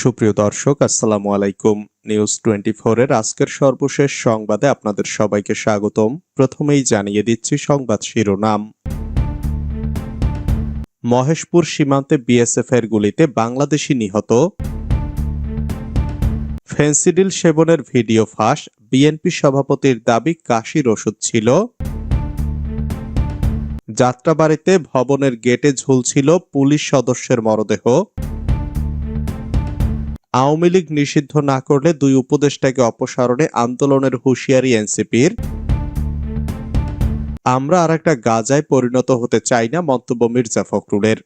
সুপ্রিয় দর্শক, আসসালামু আলাইকুম। নিউজ টোয়েন্টি এর আজকের সর্বশেষ সংবাদে আপনাদের সবাইকে স্বাগতম। প্রথমেই জানিয়ে দিচ্ছি সংবাদ শিরোনাম। মহেশপুর সীমান্তে বিএসএফ এর গুলিতে বাংলাদেশি নিহত। ফেন্সিডিল সেবনের ভিডিও ফাঁস বিএনপি সভাপতির দাবি কাশির ওষুধ ছিল। যাত্রাবাড়িতে ভবনের গেটে ঝুলছিল পুলিশ সদস্যের মরদেহ। আওয়ামী লীগ নিষিদ্ধ না করলে দুই উপদেষ্টাকে অপসারণে আন্দোলনের হুঁশিয়ারি এনসিপির। আমরা আর একটা গাজায় পরিণত হতে চাই না মন্তব্য মির্জা ফখরুলের।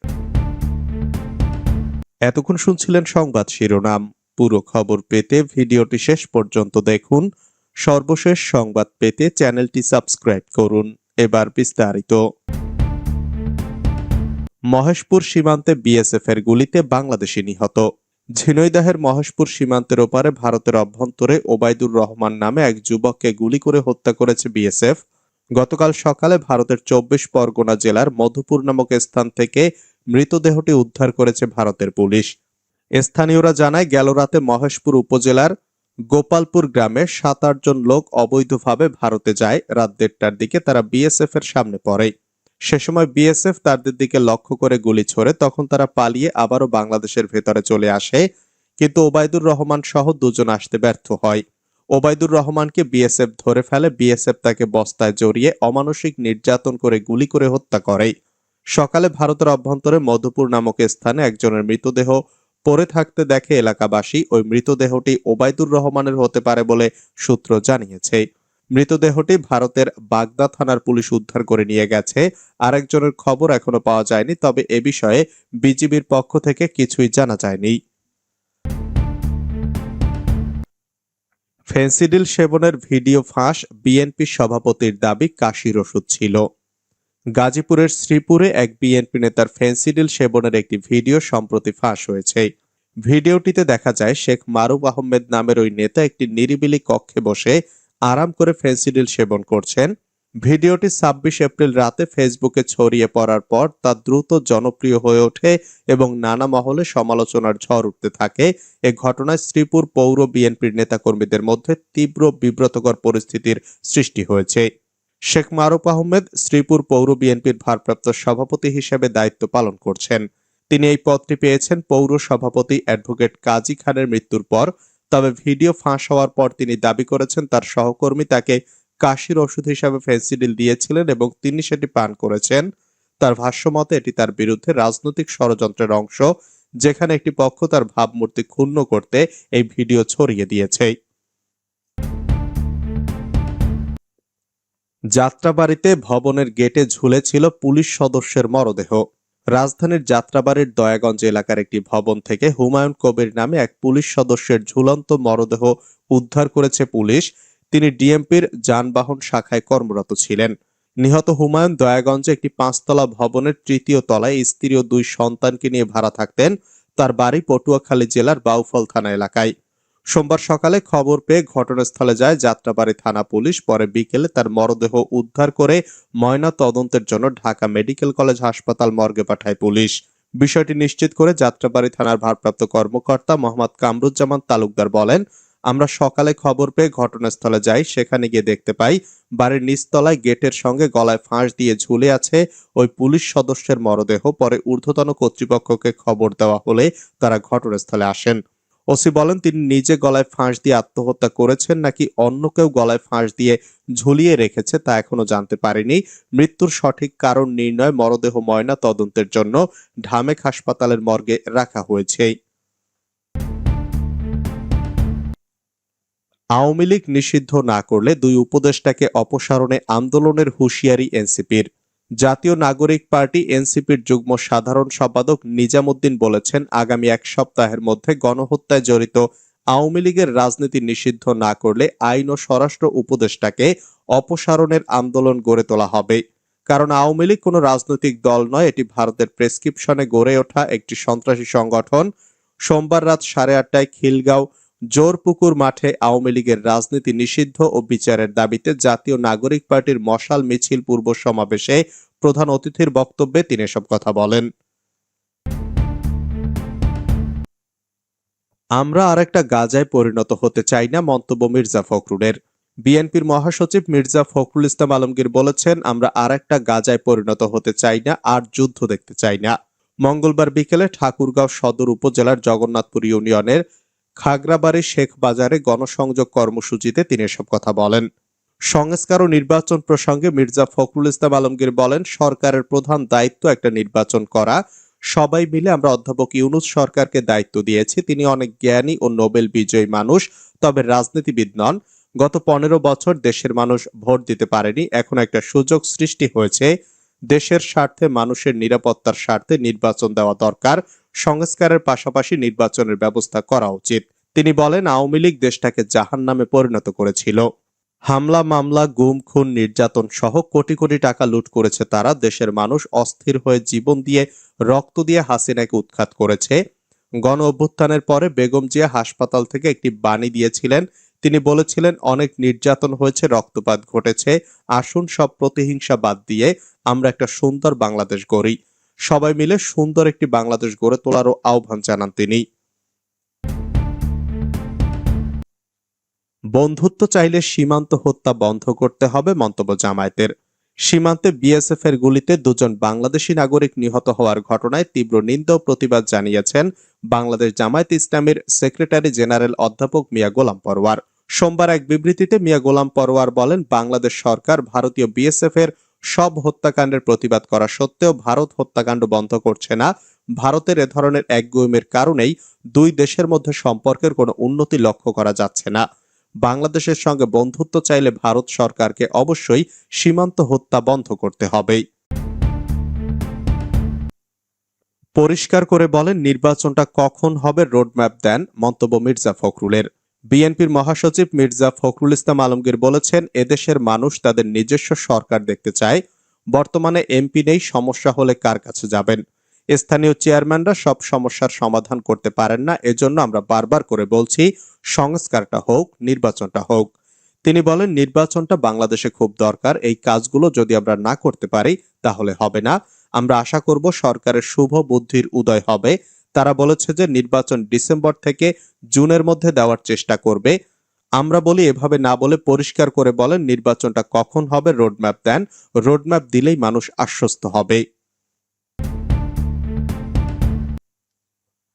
এতক্ষণ শুনছিলেন সংবাদ শিরোনাম। পুরো খবর পেতে ভিডিওটি শেষ পর্যন্ত দেখুন। সর্বশেষ সংবাদ পেতে চ্যানেলটি সাবস্ক্রাইব করুন। এবার বিস্তারিত। মহেশপুর সীমান্তে বিএসএফ এর গুলিতে বাংলাদেশি নিহত। ঝিনৈদাহের মহেশপুর সীমান্তের ওপারে ভারতের অভ্যন্তরে ওবায়দুর রহমান নামে এক যুবককে গুলি করে হত্যা করেছে বিএসএফ। গতকাল সকালে ভারতের চব্বিশ পরগনা জেলার মধুপুর নামক স্থান থেকে মৃতদেহটি উদ্ধার করেছে ভারতের পুলিশ। স্থানীয়রা জানায়, গেল রাতে মহেশপুর উপজেলার গোপালপুর গ্রামে সাত আটজন লোক অবৈধভাবে ভারতে যায়। রাত দেড়টার দিকে তারা বিএসএফ এর সামনে পড়ে। সে সময় বিএসএফ তাদের দিকে লক্ষ্য করে গুলি ছোড়ে, তখন তারা পালিয়ে আবারও বাংলাদেশের ভেতরে চলে আসে। কিন্তু ওবায়দুর রহমান সহ দুজন আসতে ব্যর্থ হয়। ওবায়দুর রহমানকে বিএসএফ ধরে ফেলে, বিএসএফ তাকে বস্তায় জড়িয়ে অমানসিক নির্যাতন করে গুলি করে হত্যা করে। সকালে ভারতের অভ্যন্তরে মধুপুর নামক স্থানে একজনের মৃতদেহ পড়ে থাকতে দেখে এলাকাবাসী, ওই মৃতদেহটি ওবায়দুর রহমানের হতে পারে বলে সূত্র জানিয়েছে। মৃতদেহটি ভারতের বাগদা থানার পুলিশ উদ্ধার করে নিয়ে গেছে। আরেকজনের খবর এখনও পাওয়া যায়নি, তবে এ বিষয়ে বিজিবির পক্ষ থেকে কিছুই জানা যায়নি। ফেন্সিডিল সেবনের ভিডিও ফাঁস, বিএনপি সভাপতির দাবি কাশির ওষুধ ছিল। গাজীপুরের শ্রীপুরে এক বিএনপি নেতার ফেন্সিডিল সেবনের একটি ভিডিও সম্প্রতি ফাঁস হয়েছে। ভিডিওটিতে দেখা যায়, শেখ মারুফ আহমেদ নামের ওই নেতা একটি নিরিবিলি কক্ষে বসে আরাম করে ফেন্সিডিল সেবন করছেন। ভিডিওটি ছাব্বিশ এপ্রিল রাতে ফেসবুকে ছড়িয়ে পড়ার পর তা দ্রুত জনপ্রিয় হয়ে ওঠে এবং নানা মহলে সমালোচনার ঝড় উঠতে থাকে। এ ঘটনায় শ্রীপুর পৌর বিএনপির নেতাকর্মীদের মধ্যে তীব্র বিব্রতকর পরিস্থিতির সৃষ্টি হয়েছে। শেখ মারুফ আহমেদ শ্রীপুর পৌর বিএনপির ভারপ্রাপ্ত সভাপতি হিসেবে দায়িত্ব পালন করছেন। তিনি এই পদটি পেয়েছেন পৌর সভাপতি অ্যাডভোকেট কাজী খানের মৃত্যুর পর। তবে ভিডিও ফাঁস হওয়ার পর তিনি দাবি করেছেন তার সহকর্মী তাকে কাশির ওষুধ হিসাবে ফেন্সিডিল দিয়েছিলেন এবং তিনি সেটি পান করেছেন। তার ভাষ্যমতে এটি তার বিরুদ্ধে রাজনৈতিক ষড়যন্ত্রের অংশ, যেখানে একটি পক্ষ তার ভাবমূর্তি ক্ষুণ্ণ করতে এই ভিডিও ছড়িয়ে দিয়েছে। যাত্রাবাড়িতে ভবনের গেটে ঝুলেছিল পুলিশ সদস্যের মরদেহ। রাজধানীর যাত্রাবাড়ির দয়াগঞ্জ এলাকার একটি ভবন থেকে হুমায়ুন কবির নামে এক পুলিশ সদস্যের ঝুলন্ত মরদেহ উদ্ধার করেছে পুলিশ। তিনি ডিএমপির যানবাহন শাখায় কর্মরত ছিলেন। নিহত হুমায়ুন দয়াগঞ্জে একটি পাঁচতলা ভবনের তৃতীয় তলায় স্ত্রী ও দুই সন্তানকে নিয়ে ভাড়া থাকতেন। তার বাড়ি পটুয়াখালী জেলার বাউফল থানা এলাকায়। সোমবার সকালে খবর পেয়ে ঘটনাস্থলে যায় যাত্রাবাড়ি থানা পুলিশ। পরে বিকেলে তার মরদেহ উদ্ধার করে ময়না তদন্তের জন্য ঢাকা মেডিকেল কলেজ হাসপাতাল মর্গে পাঠায় পুলিশ। বিষয়টি নিশ্চিত করে যাত্রাবাড়ি থানার ভারপ্রাপ্ত কর্মকর্তা মোহাম্মদ কামরুজ্জামান তালুকদার বলেন, আমরা সকালে খবর পেয়ে ঘটনাস্থলে যাই, সেখানে গিয়ে দেখতে পাই বাড়ির নিচতলায় গেটের সঙ্গে গলায় ফাঁস দিয়ে ঝুলে আছে ওই পুলিশ সদস্যের মরদেহ। পরে ঊর্ধ্বতন কর্তৃপক্ষকে খবর দেওয়া হলে তারা ঘটনাস্থলে আসেন। ওসি বলেন, তিনি নিজে গলায় ফাঁস দিয়ে আত্মহত্যা করেছেন নাকি অন্য কেউ গলায় ফাঁস দিয়ে ঝুলিয়ে রেখেছে তা এখনও জানতে পারেনি। মৃত্যুর সঠিক কারণ নির্ণয় মরদেহ ময়না তদন্তের জন্য ঢামেক হাসপাতালের মর্গে রাখা হয়েছে। আওয়ামী লীগ নিষিদ্ধ না করলে দুই উপদেষ্টাকে অপসারণে আন্দোলনের হুঁশিয়ারি এনসিপির। জাতীয় নাগরিক পার্টি এনসিপির যুগ্ম সাধারণ সম্পাদক নিজামুদ্দিন বলেছেন, আগামী এক সপ্তাহের মধ্যে গণহত্যায় জড়িত আওয়ামী লীগের রাজনীতি নিষিদ্ধ না করলে আইন ও স্বরাষ্ট্র উপদেষ্টাকে অপসারণের আন্দোলন গড়ে তোলা হবে। কারণ আওয়ামী লীগ কোনো রাজনৈতিক দল নয়, এটি ভারতের প্রেসক্রিপশনে গড়ে ওঠা একটি সন্ত্রাসী সংগঠন। সোমবার রাত সাড়ে আটটায় খিলগাঁও জোরপুকুর মাঠে আওয়ামী লীগের রাজনীতি নিষিদ্ধ ও বিচারের দাবিতে জাতীয় নাগরিক পার্টির মশাল মিছিল পূর্ব সমাবেশে প্রধান অতিথির বক্তব্যে তিনি এসব কথা বলেন। আমরা আর একটা গাজায় পরিণত হতে চাই না, মন্তব্য মির্জা ফখরুলের। বিএনপির মহাসচিব মির্জা ফখরুল ইসলাম আলমগীর বলেছেন, আমরা আরেকটা গাজায় পরিণত হতে চাই না, আর যুদ্ধ দেখতে চাই না। মঙ্গলবার বিকেলে ঠাকুরগাঁও সদর উপজেলার জগন্নাথপুর ইউনিয়নের খাগড়াবাড়ি শেখ বাজারে গণসংযোগ কর্মসূচিতে তিনি এসব কথা বলেন। সংস্কার ও নির্বাচন প্রসঙ্গে মির্জা ফখরুল ইসলাম আলমগীর বলেন, সরকারের প্রধান দায়িত্ব একটা নির্বাচন করা। সবাই মিলে আমরা অধ্যাপক ইউনুস সরকারকে দায়িত্ব দিয়েছি। তিনি অনেক জ্ঞানী ও নোবেল বিজয়ী মানুষ, তবে রাজনীতিবিদ নন। গত পনেরো বছর দেশের মানুষ ভোট দিতে পারেনি। এখন একটা সুযোগ সৃষ্টি হয়েছে। দেশের স্বার্থে মানুষের নিরাপত্তার স্বার্থে নির্বাচন দেওয়া দরকার। সংস্কারের পাশাপাশি নির্বাচনের ব্যবস্থা করা উচিত। তিনি বলেন, আওয়ামী লীগ দেশটাকে জাহান নামে পরিণত করেছিল। হামলা, মামলা, গুম, খুন, নির্যাতন সহ কোটি কোটি টাকা লুট করেছে তারা। দেশের মানুষ অস্থির হয়ে জীবন দিয়ে, রক্ত দিয়ে হাসিনাকে উৎখাত করেছে। গণ অভ্যুত্থানের পরে বেগম জিয়া হাসপাতাল থেকে একটি বাণী দিয়েছিলেন। তিনি বলেছিলেন, অনেক নির্যাতন হয়েছে, রক্তপাত ঘটেছে। আসুন সব প্রতিহিংসা বাদ দিয়ে আমরা একটা সুন্দর বাংলাদেশ গড়ি। সবাই মিলে সুন্দর একটি বাংলাদেশ গড়ে তোলারও আহ্বান জানান তিনি। বন্ধুত্ব চাইলে সীমান্ত হত্যা বন্ধ করতে হবে মন্তব্য জামায়াতের। সীমান্তে বিএসএফ এর গুলিতে দুজন বাংলাদেশি নাগরিক নিহত হওয়ার ঘটনায় তীব্র নিন্দা ও প্রতিবাদ জানিয়েছেন বাংলাদেশ জামায়াত ইসলামীর সেক্রেটারি জেনারেল অধ্যাপক মিয়া গোলাম পরোয়ার। সোমবার এক বিবৃতিতে মিয়া গোলাম পরওয়ার বলেন, বাংলাদেশ সরকার ভারতীয় বিএসএফ এর সব হত্যাকাণ্ডের প্রতিবাদ করা সত্ত্বেও ভারত হত্যাকাণ্ড বন্ধ করছে না। ভারতের এ ধরনের একগুয়েমের কারণেই দুই দেশের মধ্যে সম্পর্কের কোনো উন্নতি লক্ষ্য করা যাচ্ছে না। বাংলাদেশের সঙ্গে বন্ধুত্ব চাইলে ভারত সরকারকে অবশ্যই সীমান্ত হত্যা বন্ধ করতে হবে পরিষ্কার করে বলেন, নির্বাচনটা কখন হবে রোডম্যাপ দেন মন্তব্য মির্জা ফখরুলের। বিএনপির মহাসচিব মির্জা ফখরুল ইসলাম আলমগীর বলেছেন, এদেশের মানুষ তাদের নিজস্ব সরকার দেখতে চায়। বর্তমানে এমপি নেই, সমস্যা হলে কার কাছে যাবেন? স্থানীয় চেয়ারম্যানরা সব সমস্যার সমাধান করতে পারেন না, এজন্য আমরা বারবার করে বলছি, সংস্কারটা হোক, নির্বাচনটা হোক। তিনি বলেন, নির্বাচনটা বাংলাদেশে খুব দরকার, এই কাজগুলো যদি আমরা না করতে পারি তাহলে হবে না। আমরা আশা করব সরকারের শুভ বুদ্ধির উদয় হবে। তারা বলেছে যে নির্বাচন ডিসেম্বর থেকে জুনের মধ্যে দেওয়ার চেষ্টা করবে। আমরা বলি এভাবে না বলে পরিষ্কার করে বলেন নির্বাচনটা কখন হবে, রোডম্যাপ দেন। রোডম্যাপ দিলেই মানুষ আশ্বস্ত হবে।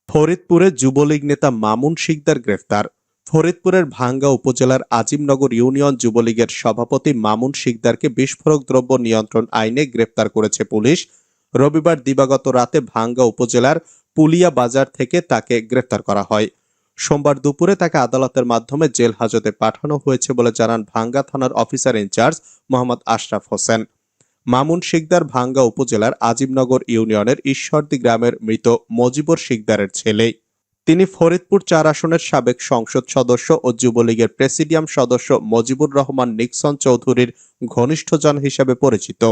ফরিদপুরে যুবলীগ নেতা মামুন শিকদার গ্রেফতার। ফরিদপুরের ভাঙ্গা উপজেলার আজিমনগর ইউনিয়ন যুবলীগের সভাপতি মামুন শিকদারকে বিস্ফোরক দ্রব্য নিয়ন্ত্রণ আইনে গ্রেফতার করেছে পুলিশ। রবিবার দিবাগত রাতে ভাঙ্গা উপজেলার পুলিয়া বাজার থেকে তাকে গ্রেফতার করা হয়। সোমবার দুপুরে তাকে আদালতের মাধ্যমে জেল হাজতে পাঠানো হয়েছে বলে জানান ভাঙ্গা থানার officer in charge Mohammad Ashraf Hossain. Mamun Sikdar Bhanga উপজেলার আজিমনগর ইউনিয়নের ঈশ্বরদী গ্রামের মৃত মজিবর শিকদারের ছেলে। তিনি ফরিদপুর চার আসনের সাবেক সংসদ সদস্য ও যুবলীগের প্রেসিডিয়াম সদস্য মজিবুর রহমান নিক্সন চৌধুরীর ঘনিষ্ঠজন হিসেবে পরিচিত।